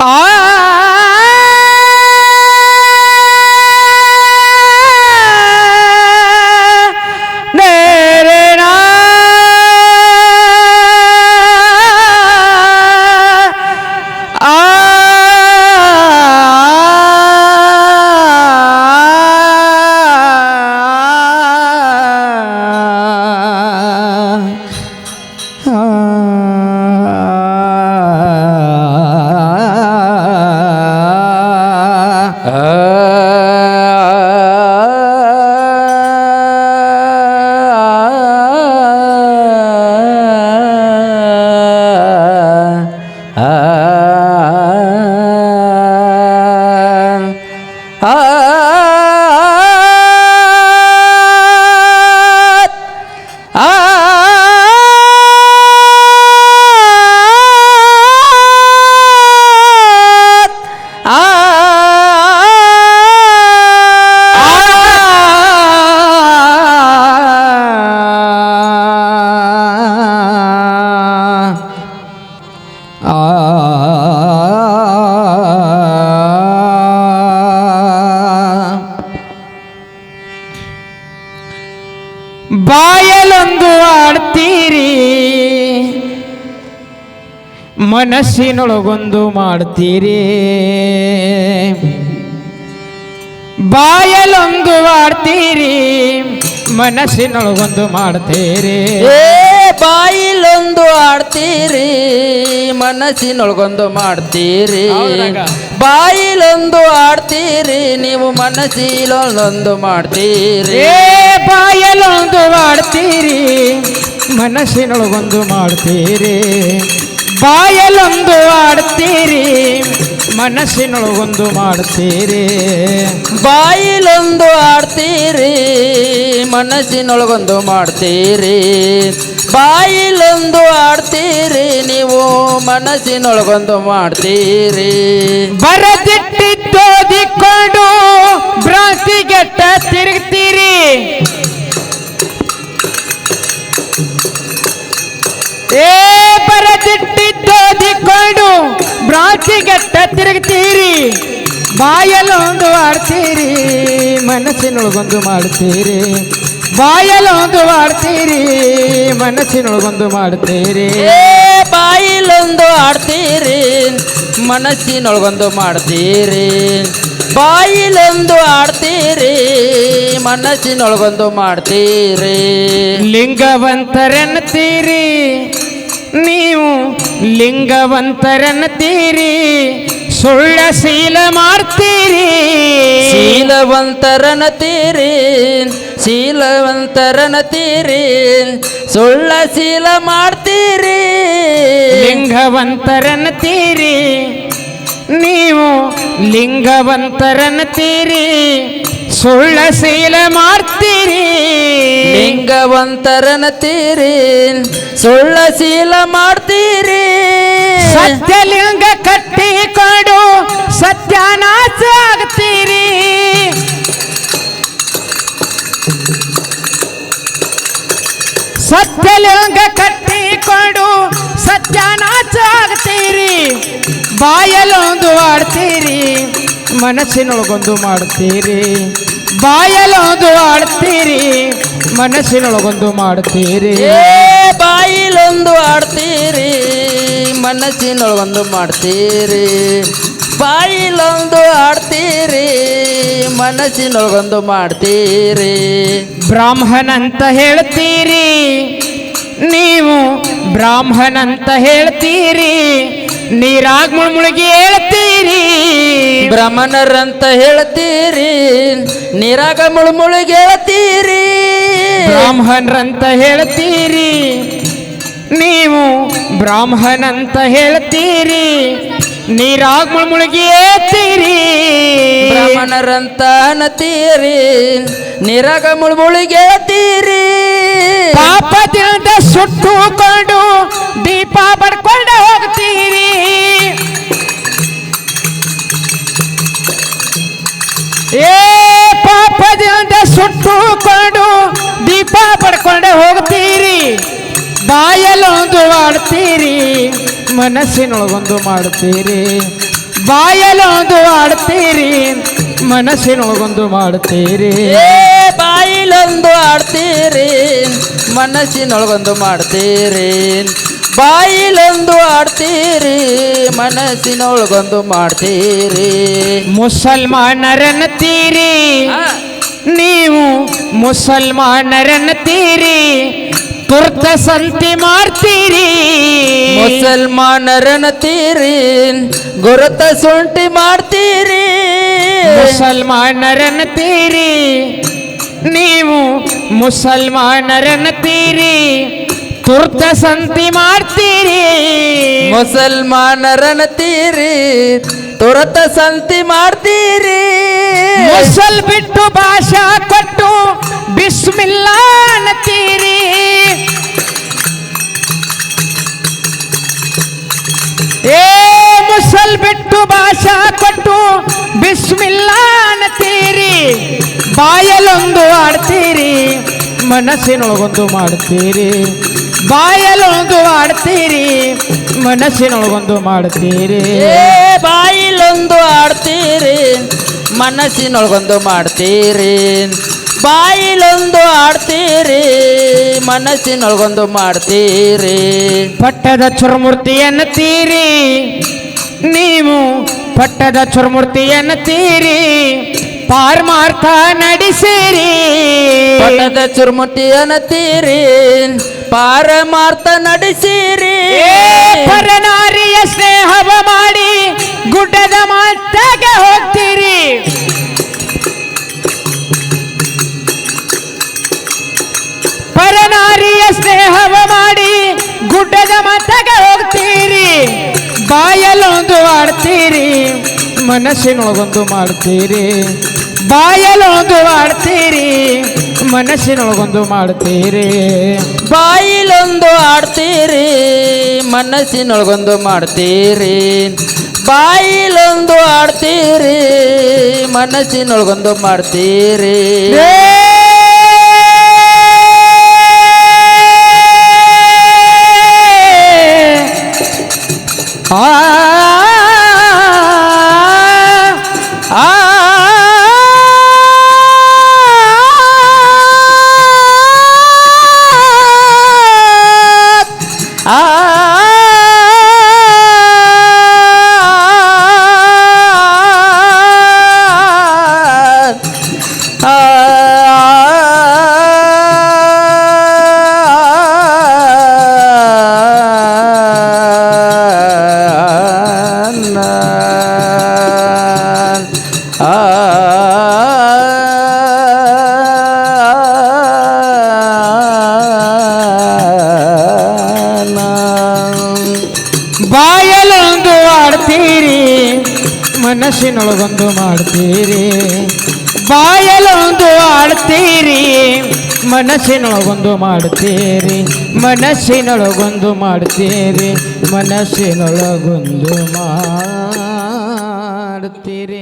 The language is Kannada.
Ah. ಬಾಯಲೊಂದು ಆಡ್ತೀರಿ ಮನಸ್ಸಿನೊಳಗೊಂದು ಮಾಡ್ತೀರಿ. ಬಾಯಲೊಂದು ಆಡ್ತೀರಿ ಮನಸ್ಸಿನೊಳಗೊಂದು ಮಾಡ್ತೀರಿ. ಬಾಯಿಲೊಂದು ಆಡ್ತೀರಿ ಮನಸ್ಸಿನೊಳಗೊಂದು ಮಾಡ್ತೀರಿ? ಬಾಯಿಲೊಂದು ಆಡ್ತೀರಿ ನೀವು ಮನಸ್ಸಿಲೊಂದೊಂದು ಮಾಡ್ತೀರಿ. ಬಾಯಲೊಂದು ಆಡ್ತೀರಿ ಮನಸ್ಸಿನೊಳಗೊಂದು ಮಾಡ್ತೀರಿ. ಬಾಯಲೊಂದು ಆಡ್ತೀರಿ ಮನಸ್ಸಿನೊಳಗೊಂದು ಮಾಡ್ತೀರಿ. ಬಾಯಿಲೊಂದು ಆಡ್ತೀರಿ ಮನಸ್ಸಿನೊಳಗೊಂದು ಮಾಡ್ತೀರಿ. ಬಾಯಿಲೊಂದು ಆಡ್ತೀರಿ ನೀವು ಮನಸ್ಸಿನೊಳಗೊಂದು ಮಾಡ್ತೀರಿ. ಬರದಿಟ್ಟಿದ್ದೋದಿಕೊಂಡು ಭ್ರಾಂತಿಗೆಟ್ಟ ಭ್ರಾಂತಿಗೆಟ್ಟ ತಿರುಗ್ತೀರಿ ಬಾಯಲೊಂದು ಆಡ್ತೀರಿ? ಮನಸ್ಸಿನೊಳಗೊಂದು ಮಾಡ್ತೀರಿ? ಬಾಯಲೊಂದು ಆಡ್ತೀರಿ? ಮನಸ್ಸಿನೊಳಗೊಂದು ಮಾಡ್ತೀರಿ? ಬಾಯಿಲೊಂದು ಆಡ್ತೀರಿ? ಮನಸ್ಸಿನೊಳಗೊಂದು ಮಾಡ್ತೀರಿ? ಬಾಯಿಲೊಂದು ಆಡ್ತೀರಿ? ಮನಸ್ಸಿನೊಳಗೊಂದು ಮಾಡ್ತೀರಿ? ಲಿಂಗವಂತರೆನ್ನುತ್ತೀರಿ? ನೀವು ಲಿಂಗವಂತರೆನ್ನುತ್ತೀರಿ ಸುಳ್ಳ ಶೀಲ ಮಾಡ್ತೀರಿ ಶೀಲವಂತರನ ತೀರಿ ಶೀಲವಂತರನ ತೀರಿ ಸುಳ್ಳ ಶೀಲ ಮಾಡ್ತೀರಿ ಲಿಂಗವಂತರೆನ್ನುತ್ತೀರಿ ನೀವು ಲಿಂಗವಂತರೆನ್ನುತ್ತೀರಿ ಸುಳ್ಳ ಶೀಲ ಮಾಡ್ತೀರಿ. ಲಿಂಗವಂತರನ ತೀರಿ. ಸುಳ್ಳ ಶೀಲ ಮಾಡ್ತೀರಿ. ಸತ್ಯಲಿಂಗ ಕಟ್ಟಿಕೊಂಡು ಸತ್ಯನಾಶ ಆಗ್ತೀರಿ. ಸತ್ಯಲಿಂಗ ಕಟ್ಟಿಕೊಂಡು ಸತ್ಯನಾಶ ಆಗ್ತೀರಿ. ಬಾಯಲೊಂದು ಆಡ್ತೀರಿ ಮನಸ್ಸಿನೊಳಗೊಂದು ಮಾಡ್ತೀರಿ. ಬಾಯಲೊಂದು ಆಡ್ತೀರಿ ಮನಸ್ಸಿನೊಳಗೊಂದು ಮಾಡ್ತೀರಿ. ಬಾಯಿಲೊಂದು ಆಡ್ತೀರಿ ಮನಸ್ಸಿನೊಳಗೊಂದು ಮಾಡ್ತೀರಿ. ಬಾಯಿಲೊಂದು ಆಡ್ತೀರಿ ಮನಸ್ಸಿನೊಳಗೊಂದು ಮಾಡ್ತೀರಿ. ಬ್ರಾಹ್ಮಣಂತ ಹೇಳ್ತೀರಿ ನೀವು ಬ್ರಾಹ್ಮಣಂತ ಹೇಳ್ತೀರಿ. ನೀರಾಗ್ ಮುಳುಗಿ ಹೇಳ್ತೀರಿ. ಬ್ರಹ್ಮಣರಂತ ಹೇಳ್ತೀರಿ ನೀರಾಗ ಮುಳುಮುಳುಗೆಳ್ತೀರಿ ಬ್ರಾಹ್ಮಣರಂತ ಹೇಳ್ತೀರಿ ನೀವು ಬ್ರಾಹ್ಮಣ ಅಂತ ಹೇಳ್ತೀರಿ ನೀರಾಗ ಮುಳುಗಿ ಹೇಳ್ತೀರಿ. ಬ್ರಾಹ್ಮಣರಂತ ಅನ್ನತೀರಿ ನೀರಾಗ ಮುಳುಮುಳುಗಿ ಹೇಳ್ತೀರಿ. ಪಾಪದಿಂದ ಸುಟ್ಟುಕೊಂಡು ದೀಪ ಬಡ್ಕೊಂಡು ಹೋಗ್ತೀರಿ. ಏ ಪಾಪದಿಂದ ಸುಟ್ಟುಕೊಂಡು ದೀಪ ಪಡ್ಕೊಂಡು ಹೋಗ್ತೀರಿ. ಬಾಯಲ್ಲೊಂದು ಆಡ್ತೀರಿ ಮನಸ್ಸಿನೊಳಗೊಂದು ಮಾಡ್ತೀರಿ. ಬಾಯಲೊಂದು ಆಡ್ತೀರಿ ಮನಸ್ಸಿನೊಳಗೊಂದು ಮಾಡ್ತೀರಿ. ಬಾಯಿಲೊಂದು ಆಡ್ತೀರಿ ಮನಸ್ಸಿನೊಳಗೊಂದು ಮಾಡ್ತೀರಿ. ಬಾಯಿಲೊಂದು ಆಡ್ತೀರಿ ಮನಸ್ಸಿನೊಳಗೊಂದು ಮಾಡ್ತೀರಿ. ಮುಸಲ್ಮಾನರನ್ನತೀರಿ ಆ, ನೀವು ಮುಸಲ್ಮಾನರನ್ನತೀರಿ ತುರ್ತ ಸಂತಿ ಮಾಡ್ತೀರಿ. ಮುಸಲ್ಮಾನರನ್ನತೀರಿ ಗುರುತ ಸುಂಟಿ ಮಾಡ್ತೀರಿ. ಮುಸಲ್ಮಾನರನ್ನತೀರಿ ನೀವು ಮುಸಲ್ಮಾನರನ್ನತೀರಿ ತುರ್ತ ಸಂತಿ ಮಾಡ್ತೀರಿ. ಮುಸಲ್ಮಾನರನ್ನತೀರಿ ತುರತ ಸಂತಿ ಮಾಡ್ತೀರಿ. ಮುಸಲ್ ಬಿಟ್ಟು ಭಾಷಾ ಕೊಟ್ಟು ಬಿಸ್ಮಿಲ್ಲ ಅನ್ನತೀರಿ ಏ ಮುಸಲ್ ಬಿಟ್ಟು ಭಾಷಾ ಕೊಟ್ಟು ಬಿಸ್ಮಿಲ್ಲ ಅನ್ನತೀರಿ ಬಾಯಲೊಂದು ಆಡ್ತೀರಿ ಮನಸ್ಸಿನೊಳಗೊಂದು ಮಾಡ್ತೀರಿ. ಬಾಯಲೊಂದು ಆಡ್ತೀರಿ ಮನಸ್ಸಿನೊಳಗೊಂದು ಮಾಡ್ತೀರಿ. ಏ ಬಾಯಿಲೊಂದು ಆಡ್ತೀರಿ ಮನಸ್ಸಿನೊಳಗೊಂದು ಮಾಡ್ತೀರಿ. ಬಾಯಿಲೊಂದು ಆಡ್ತೀರಿ ಮನಸ್ಸಿನೊಳಗೊಂದು ಮಾಡ್ತೀರಿ. ಪಟ್ಟದ ಚುರುಮೂರ್ತಿಯನ್ನು ತೀರಿ ನೀವು ಪಟ್ಟದ ಚುರುಮೂರ್ತಿಯನ್ನು ತೀರಿ ಪಾರ್ಮಾರ್ಥ ನಡೆಸಿರಿ. ಪಟ್ಟದ ಚುರ್ಮುಟಿಯನ್ನ ತೀರಿ ಪಾರಮಾರ್ಥ ನಡೆಸಿರಿ. ಪರನಾರಿಯ ಸ್ನೇಹವ ಮಾಡಿ ಗುಡ್ಡದ ಮಾತಾಗೆ ಹೋಗ್ತೀರಿ. ಪರನಾರಿಯ ಸ್ನೇಹವ ಮಾಡಿ ಗುಡ್ಡದ ಮಾತಾಗೆ ಹೋಗ್ತೀರಿ. ಬಾಯಲ್ಲೊಂದು ಆಡ್ತೀರಿ ಮನಸ್ಸಿನೊಳಗೊಂದು ಮಾಡ್ತೀರಿ. ಬಾಯಲೊಂದು ಆಡ್ತೀರಿ ಮನಸ್ಸಿನೊಳಗೊಂದು ಮಾಡ್ತೀರಿ. ಬಾಯಿಲೊಂದು ಆಡ್ತೀರಿ ಮನಸ್ಸಿನೊಳಗೊಂದು ಮಾಡ್ತೀರಿ. ಬಾಯಿಲೊಂದು ಆಡ್ತೀರಿ ಮನಸ್ಸಿನೊಳಗೊಂದು ಮಾಡ್ತೀರಿ. ಆ ಮನಸ್ಸಿನೊಳಗೊಂದು ಮಾಡ್ತೀರಿ. ಬಾಯಲೊಂದು ಆಡ್ತೀರಿ. ಮನಸ್ಸಿನೊಳಗೊಂದು ಮಾಡ್ತೀರಿ. ಮನಸ್ಸಿನೊಳಗೊಂದು ಮಾಡ್ತೀರಿ. ಮನಸ್ಸಿನೊಳಗೊಂದು ಮಾಡ್ತೀರಿ.